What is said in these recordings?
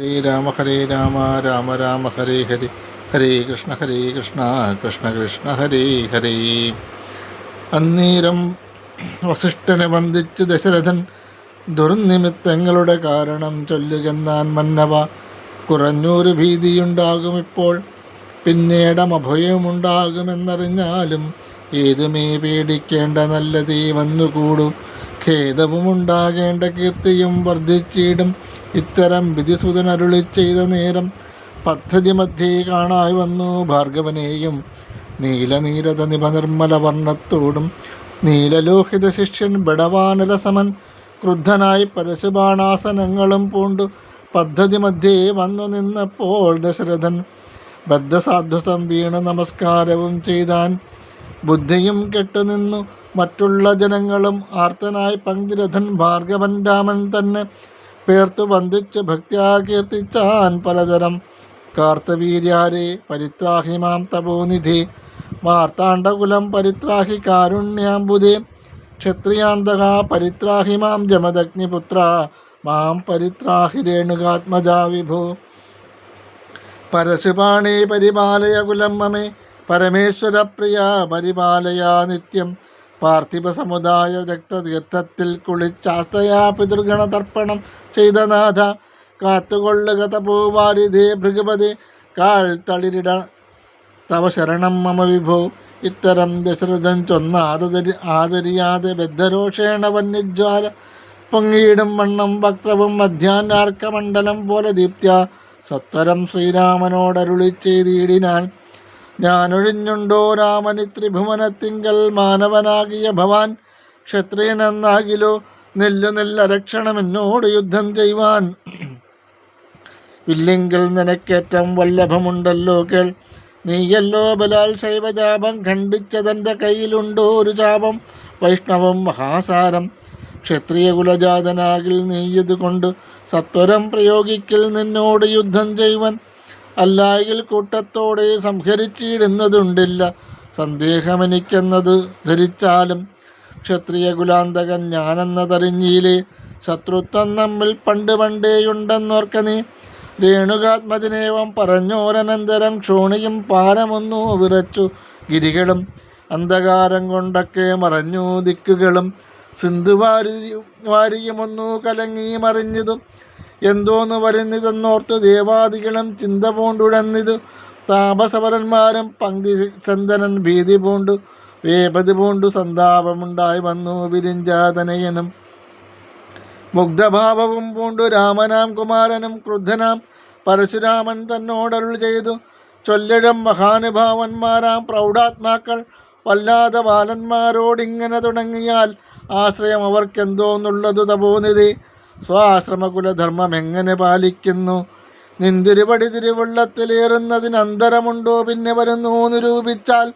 ഹരേ രാമ ഹരേ രാമ രാമ രാമ ഹരേ ഹരേ. ഹരേ കൃഷ്ണ ഹരേ കൃഷ്ണ കൃഷ്ണ കൃഷ്ണ ഹരേ ഹരേ. അന്നേരം വസിഷ്ഠനെ വന്ദിച്ച് ദശരഥൻ ദുർനിമിത്തങ്ങളുടെ കാരണം ചൊല്ലുകെന്നാൻ മന്നവ. കുറഞ്ഞൊരു ഭീതിയുണ്ടാകും ഇപ്പോൾ പിന്നീടം അഭയമുണ്ടാകുമെന്നറിഞ്ഞാലും ഏതുമേ പേടിക്കേണ്ട നല്ലതേ വന്നുകൂടും. ഖേദവുമുണ്ടാകേണ്ട കീർത്തിയും വർദ്ധിച്ചിടും. ഇത്തരം വിധിസുതൻ അരുളി ചെയ്ത നേരം പദ്ധതി മധ്യേ കാണായി വന്നു ഭാർഗവനെയും. നീലനീരത നിപനിർമ്മല വർണത്തോടും നീലലോഹിത ശിഷ്യൻ ബടവാനലസമൻ ക്രുദ്ധനായി പരശുബാണാസനങ്ങളും പൂണ്ടു പദ്ധതി മധ്യേ വന്നു നിന്നപ്പോൾ ദശരഥൻ ബദ്ധസാധ്വസം വീണു നമസ്കാരവും ചെയ്താൻ. ബുദ്ധിയും കെട്ടുനിന്നു മറ്റുള്ള ജനങ്ങളും ആർത്തനായി പങ്കിരഥൻ ഭാർഗവൻ രാമൻ തന്നെ പേർത്തു വന്ദിച്ച് ഭക്ത്യാകീർത്തിച്ചാൻ പലതരം കാർത്തവീര്യാരെ പരിത്രാഹി മാം തപോനിധി മാർത്താണ്ഡകുലം പരിത്രാഹി കാരുണ്യാംബുധി. ക്ഷത്രിയാന്തക പരിത്രാഹി മാം ജമദഗ്നിപുത്ര. മാം പരിത്രാഹി രേണുകാത്മജാ വിഭു. പരശുപാണേ പരിപാലയ കുലം മമേ. പരമേശ്വരപ്രിയ പരിപാലയാ നിത്യം. പാർത്ഥിവ സമുദായ രക്തതീർത്ഥത്തിൽ കുളിച്ചാസ്തയാ പിതൃഗണ തർപ്പണം ചെയ്ത നാഥ. കാത്തുകൊള്ളുക തപോവാരിധേ ഭൃഗപതി. കാൽ തളിരിട തവ ശരണം മമ വിഭോ. ഇത്തരം ദശരഥൻ ചൊന്ന ആദരി ആദരിയാതെ ബദ്ധരോഷേണ വന്യജ്വാല. പൊങ്ങിയിടും വണ്ണം വക്രവും മധ്യാനാർക്കമണ്ഡലം പോലെ ദീപ്ത്യ. സത്വരം ശ്രീരാമനോടരുളി ഞാനൊഴിഞ്ഞുണ്ടോ രാമനി ത്രിഭുവനത്തിങ്കൽ മാനവനാകിയ ഭവാൻ? ക്ഷത്രിയനെന്നാകിലോ നെല്ലു നെല്ലരക്ഷണം എന്നോട് യുദ്ധം ചെയ്യുവാൻ ഇല്ലെങ്കിൽ നിനക്കേറ്റം വല്ലഭമുണ്ടല്ലോ കേൾ. നീയല്ലോ ബലാൽ ശൈവചാപം ഖണ്ഡിച്ചതെന്റെ കയ്യിലുണ്ടോ ഒരു ചാപം? വൈഷ്ണവം മഹാസാരം. ക്ഷത്രിയ കുലജാതനാകിൽ നീയത് സത്വരം പ്രയോഗിക്കിൽ നിന്നോട് യുദ്ധം ചെയ്യുവൻ അല്ലായിൽ കൂട്ടത്തോടെ സംഹരിച്ചിടുന്നതുണ്ടില്ല. സന്ദേഹമെനിക്കെന്നത് ധരിച്ചാലും ക്ഷത്രിയ കുലാന്തകൻ ഞാനെന്നതറിഞ്ഞീലേ ശത്രുത്വം നമ്മിൽ പണ്ട് പണ്ടേയുണ്ടെന്നോർക്ക നീ. രേണുകാത്മജനേവം പറഞ്ഞോരനന്തരം ക്ഷോണിയും പാരമൊന്നു വിറച്ചു ഗിരികളും അന്ധകാരം കൊണ്ടൊക്കെ മറഞ്ഞു ദിക്കുകളും. സിന്ധുവാരി വാരിയുമൊന്നു കലങ്ങി മറിഞ്ഞതും എന്തോന്ന് വരുന്നിതെന്നോർത്ത് ദേവാദികളും ചിന്ത പൂണ്ടുടന്നിത്. താപസവരന്മാരും പങ്ക്തി ചന്ദനൻ ഭീതി പൂണ്ടു. വേപതി പൂണ്ടു സന്താപമുണ്ടായി വന്നു വിരിഞ്ചാതനയനും. മുഗ്ധഭാവവും പൂണ്ടു രാമനാം കുമാരനും ക്രുദ്ധനാം. പരശുരാമൻ തന്നോടരുൾ ചെയ്തു. ചൊല്ലിടം മഹാനുഭാവന്മാരാം പ്രൗഢാത്മാക്കൾ. വല്ലാതെ ബാലന്മാരോടിങ്ങനെ തുടങ്ങിയാൽ ആശ്രയം അവർക്കെന്തോന്നുള്ളതു തപോനിധി. സ്വാശ്രമകുലധർമ്മം എങ്ങനെ പാലിക്കുന്നു? നിന്തിരുപടി തിരുവള്ളത്തിലേറുന്നതിന് അന്തരമുണ്ടോ പിന്നെ വരുന്നു നിരൂപിച്ചാൽ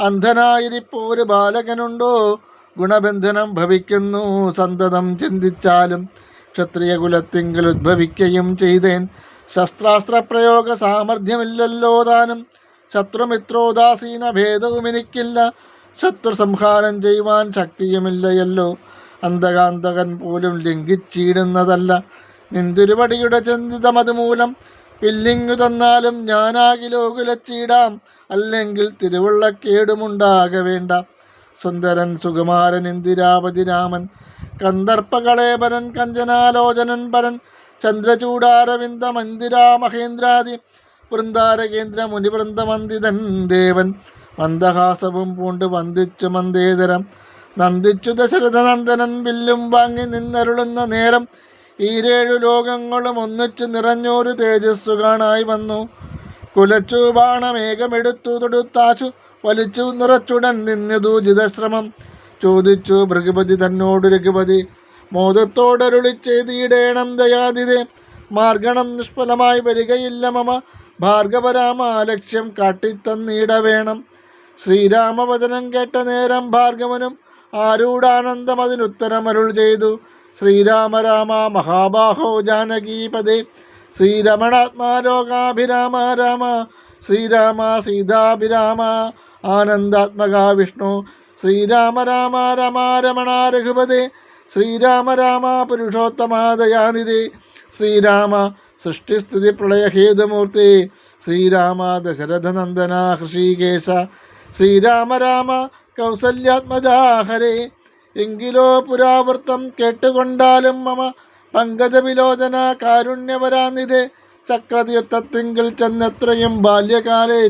അന്ധനായിരിപ്പോ ഒരു ബാലകനുണ്ടോ? ഗുണബന്ധനം ഭവിക്കുന്നു സന്തതം ചിന്തിച്ചാലും ക്ഷത്രിയ കുലത്തിങ്കിൽ ഉദ്ഭവിക്കുകയും ചെയ്തേൻ. ശസ്ത്രാസ്ത്ര പ്രയോഗ സാമർഥ്യമില്ലല്ലോ താനും. ശത്രുമിത്രോദാസീന ഭേദവും എനിക്കില്ല ശത്രു സംഹാരം ചെയ്യുവാൻ ശക്തിയുമില്ലയല്ലോ. അന്തകാന്തകൻ പോലും ലംഘിച്ചിടുന്നതല്ല നിന്തിരുപടിയുടെ ചിന്തിതം അതുമൂലം പില്ലിങ്ങു തന്നാലും ഞാനാകിലോ കുലച്ചിടാം അല്ലെങ്കിൽ തിരുവുള്ളക്കേടുമുണ്ടാക വേണ്ട. സുന്ദരൻ സുകുമാരൻ ഇന്ദിരാപതി രാമൻ കന്ദർപ്പകളേപരൻ കഞ്ചനാലോചനൻ പരൻ ചന്ദ്രചൂടാരവിന്ദ മന്ദിരാ മഹേന്ദ്രാദി വൃന്ദാരകേന്ദ്ര മുനിവൃന്ദമന്ദിതൻ ദേവൻ. മന്ദഹാസവും പൂണ്ട് വന്ദിച്ചു മന്ദേതരം. നന്ദിച്ചു ദശരഥനന്ദനൻ വില്ലും വാങ്ങി നിന്നരുളുന്ന നേരം ഈരേഴു ലോകങ്ങളും ഒന്നിച്ചു നിറഞ്ഞൊരു തേജസ്സു കാണായി വന്നു. കുലച്ചു ബാണമേകമെടുത്തു തൊടുത്താശു വലിച്ചു നിറച്ചുടൻ നിന്നതു ജിതശ്രമം. ചോദിച്ചു ഭൃഗപതി തന്നോട് രഘുപതി മോദത്തോടരുളി ചെയ്തിടേണം ദയാതിഥേ മാർഗണം നിഷ്ഫലമായി വരികയില്ല മമ ഭാർഗവരാമ ലക്ഷ്യം കാട്ടിത്തന്നീട വേണം ശ്രീരാമവചനം കേട്ട നേരം ഭാർഗവനും ആരൂഢാനന്ദം അതിനുത്തരമരുൾ ചെയ്തു ശ്രീരാമ രാമ മഹാബാഹോ ജാനകീപദേ ശ്രീരമണാത്മാ ലോകാഭിരാമ രാമ. ശ്രീരാമ സീതാഭിരാമ. ആനന്ദാത്മക വിഷ്ണു. ശ്രീരാമ രാമ രമ രമണ രഘുപതേ. ശ്രീരാമ രാമ പുരുഷോത്തമ ദയാനിധി. ശ്രീരാമ സൃഷ്ടിസ്ഥിതി പ്രളയഹേതുമൂർത്തി ശ്രീരാമ ദശരഥനന്ദന ഹൃഷീകേശ. ശ്രീരാമ രാമ കൗസല്യാത്മജാ ഹരേ എങ്കിലോ പുരാവൃത്തം കേട്ടുകൊണ്ടാലും മമ പങ്കജവിലോചന കാരുണ്യവരാനിതേ ചക്രതീർത്ഥത്തിങ്കിൽ ചെന്നെത്രയും ബാല്യകാലേ